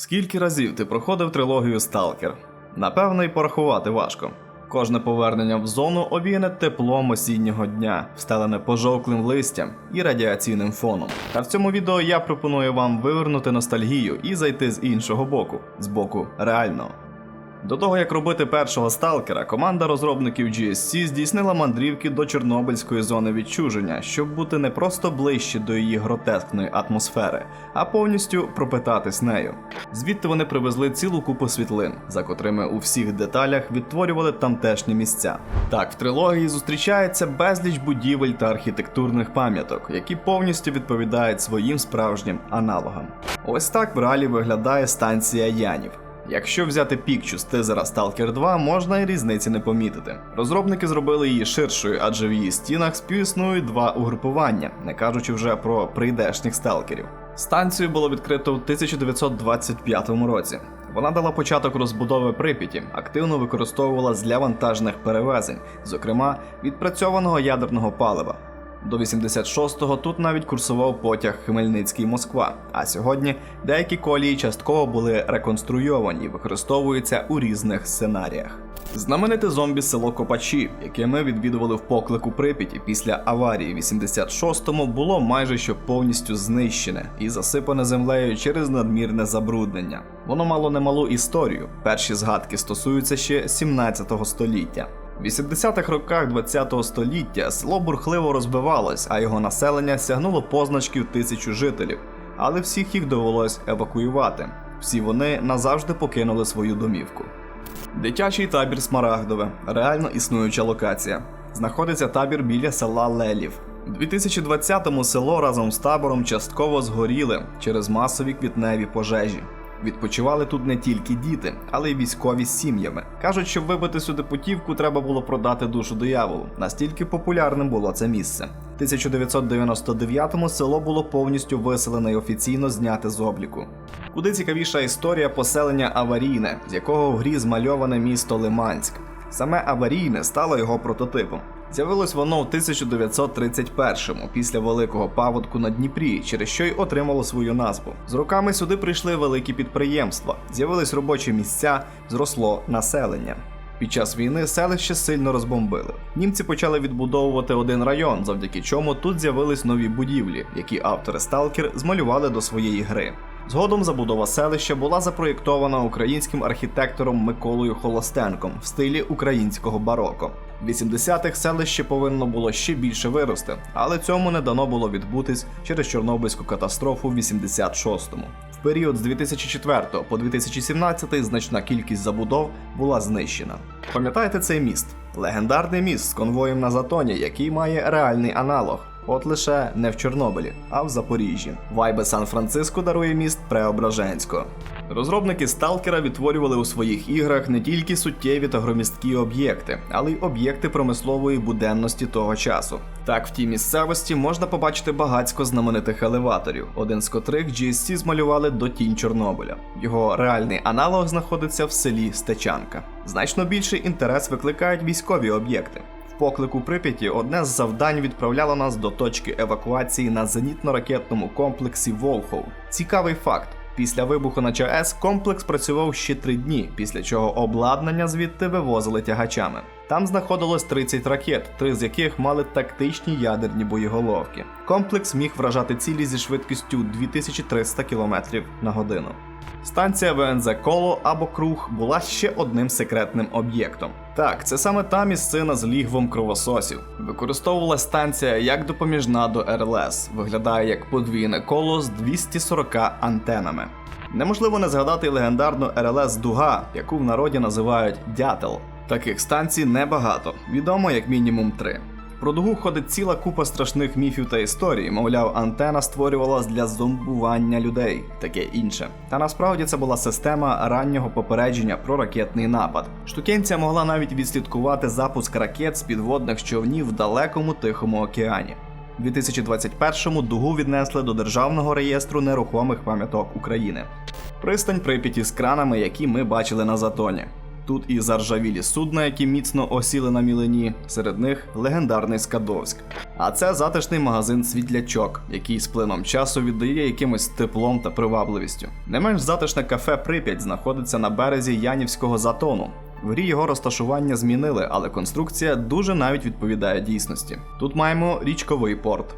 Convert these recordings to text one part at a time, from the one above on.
Скільки разів ти проходив трилогію Сталкер? Напевно, і порахувати важко. Кожне повернення в зону обійне теплом осіннього дня, встелене пожовклим листям і радіаційним фоном. Та в цьому відео я пропоную вам вивернути ностальгію і зайти з іншого боку, з боку реального. До того як робити першого сталкера, команда розробників GSC здійснила мандрівки до Чорнобильської зони відчуження, щоб бути не просто ближче до її гротескної атмосфери, а повністю пропитатись нею. Звідти вони привезли цілу купу світлин, за котрими у всіх деталях відтворювали тамтешні місця. Так, в трилогії зустрічається безліч будівель та архітектурних пам'яток, які повністю відповідають своїм справжнім аналогам. Ось так в реалі виглядає станція Янів. Якщо взяти пікчу з тизера Stalker 2, можна і різниці не помітити. Розробники зробили її ширшою, адже в її стінах співіснують два угрупування, не кажучи вже про прийдешніх сталкерів. Станцію було відкрито в 1925 році. Вона дала початок розбудови Прип'яті, активно використовувалась для вантажних перевезень, зокрема відпрацьованого ядерного палива. До 86-го тут навіть курсував потяг Хмельницький Москва. А сьогодні деякі колії частково були реконструйовані використовуються у різних сценаріях. Знамените зомбі село Копачі, яке ми відвідували в поклику Прип'яті після аварії в 86-му, було майже що повністю знищене і засипане землею через надмірне забруднення. Воно мало немалу історію. Перші згадки стосуються ще 17 століття. В 80-х роках ХХ століття село бурхливо розбивалось, а його населення сягнуло позначків тисячу жителів, але всіх їх довелось евакуювати. Всі вони назавжди покинули свою домівку. Дитячий табір Смарагдове реально існуюча локація. Знаходиться табір біля села Лелів. У 2020-му село разом з табором частково згоріли через масові квітневі пожежі. Відпочивали тут не тільки діти, але й військові з сім'ями. Кажуть, щоб вибити сюди путівку, треба було продати душу дияволу. Настільки популярним було це місце. В 1999-му село було повністю виселене і офіційно зняте з обліку. Куди цікавіша історія поселення аварійне, з якого в грі змальоване місто Лиманськ. Саме аварійне стало його прототипом. З'явилось воно в 1931-му, після великого паводку на Дніпрі, через що й отримало свою назву. З роками сюди прийшли великі підприємства, з'явились робочі місця, зросло населення. Під час війни селище сильно розбомбили. Німці почали відбудовувати один район, завдяки чому тут з'явились нові будівлі, які автори Сталкер змалювали до своєї гри. Згодом забудова селища була запроєктована українським архітектором Миколою Холостенком в стилі українського бароко. В 80-х селище повинно було ще більше вирости, але цьому не дано було відбутись через Чорнобильську катастрофу в 86-му. В період з 2004 по 2017 значна кількість забудов була знищена. Пам'ятаєте цей міст? Легендарний міст з конвоєм на затоні, який має реальний аналог. От лише не в Чорнобилі, а в Запоріжжі. Вайбе Сан-Франциско дарує міст Преображенського. Розробники Сталкера відтворювали у своїх іграх не тільки суттєві та громісткі об'єкти, але й об'єкти промислової буденності того часу. Так, в тій місцевості можна побачити багацько знаменитих елеваторів, один з котрих GSC змалювали до тінь Чорнобиля. Його реальний аналог знаходиться в селі Стечанка. Значно більший інтерес викликають військові об'єкти поклику Прип'яті одне з завдань відправляло нас до точки евакуації на зенітно-ракетному комплексі Волхов. Цікавий факт. Після вибуху на ЧАЕС комплекс працював ще три дні, після чого обладнання звідти вивозили тягачами. Там знаходилось 30 ракет, три з яких мали тактичні ядерні боєголовки. Комплекс міг вражати цілі зі швидкістю 2300 км на годину. Станція ВНЗ Коло або Круг була ще одним секретним об'єктом. Так, це саме та місцина з лігвом кровососів. Використовувала станція як допоміжна до РЛС, виглядає як подвійне коло з 240 антенами. Неможливо не згадати легендарну РЛС Дуга, яку в народі називають дятел. Таких станцій небагато, відомо як мінімум три. Про дугу ходить ціла купа страшних міфів та історій. Мовляв, антена створювалась для зомбування людей, таке інше. Та насправді це була система раннього попередження про ракетний напад. Штукенця могла навіть відслідкувати запуск ракет з підводних човнів в далекому Тихому океані. У 2021-му дугу віднесли до Державного реєстру нерухомих пам'яток України. Пристань Прип'яті з кранами, які ми бачили на затоні. Тут і заржавілі судна, які міцно осіли на мілені, серед них легендарний Скадовськ. А це затишний магазин Світлячок, який з плином часу віддає якимось теплом та привабливістю. Не менш затишне кафе Прип'ять знаходиться на березі Янівського затону. В грі його розташування змінили, але конструкція дуже навіть відповідає дійсності. Тут маємо річковий порт.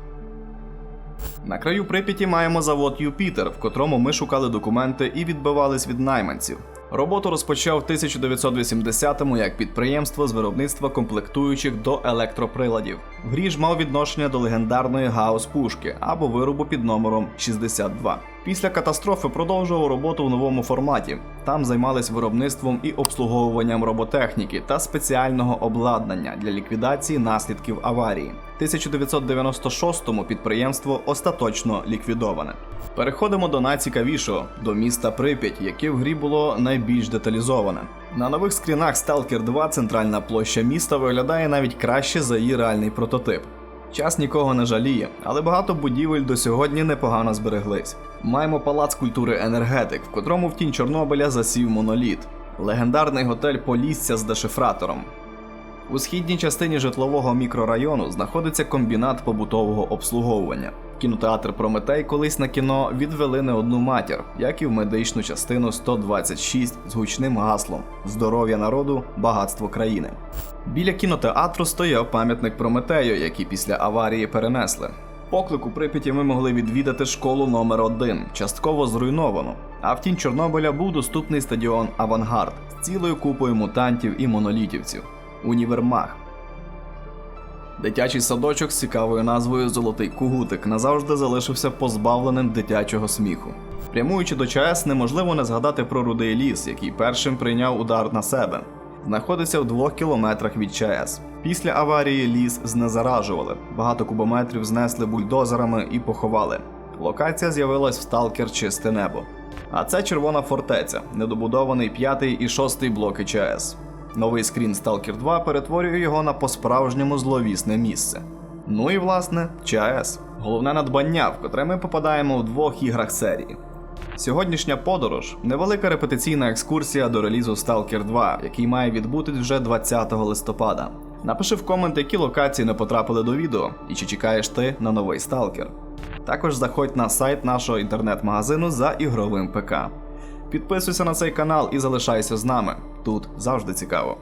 На краю Прип'яті маємо завод Юпітер, в котрому ми шукали документи і відбивались від найманців. Роботу розпочав в 1980-му як підприємство з виробництва комплектуючих до електроприладів. В грі ж мав відношення до легендарної гаус-пушки або виробу під номером 62. Після катастрофи продовжував роботу в новому форматі. Там займались виробництвом і обслуговуванням роботехніки та спеціального обладнання для ліквідації наслідків аварії. 1996-му підприємство остаточно ліквідоване. Переходимо до найцікавішого до міста Прип'ять, яке в грі було найбільш деталізоване. На нових скрінах Stalker 2 центральна площа міста виглядає навіть краще за її реальний прототип. Час нікого не жаліє, але багато будівель до сьогодні непогано збереглись. Маємо палац культури енергетик, в котрому в тінь Чорнобиля засів моноліт, легендарний готель Полісся з дешифратором. У східній частині житлового мікрорайону знаходиться комбінат побутового обслуговування. Кінотеатр Прометей колись на кіно відвели не одну матір, як і в медичну частину 126 з гучним гаслом Здоров'я народу, багатство країни. Біля кінотеатру стояв пам'ятник Прометею, який після аварії перенесли. Поклик у Прип'яті ми могли відвідати школу номер 1 частково зруйновану. А в тінь Чорнобиля був доступний стадіон Авангард з цілою купою мутантів і монолітівців. Універмаг. Дитячий садочок з цікавою назвою Золотий Кугутик назавжди залишився позбавленим дитячого сміху. Прямуючи до ЧАЕС, неможливо не згадати про рудий ліс, який першим прийняв удар на себе. Знаходиться в двох кілометрах від ЧАЕС. Після аварії ліс знезаражували, багато кубометрів знесли бульдозерами і поховали. Локація з'явилась в сталкер Чисте небо. А це червона фортеця, недобудований п'ятий і шостий блоки ЧАЕС. Новий скрін Stalker 2 перетворює його на по-справжньому зловісне місце. Ну і власне, ЧАЕС головне надбання, в котре ми попадаємо в двох іграх серії. Сьогоднішня подорож невелика репетиційна екскурсія до релізу Stalker 2, який має відбутись вже 20 листопада. Напиши в комент, які локації не потрапили до відео, і чи чекаєш ти на новий Stalker. Також заходь на сайт нашого інтернет-магазину за ігровим ПК. Підписуйся на цей канал і залишайся з нами. Тут завжди цікаво.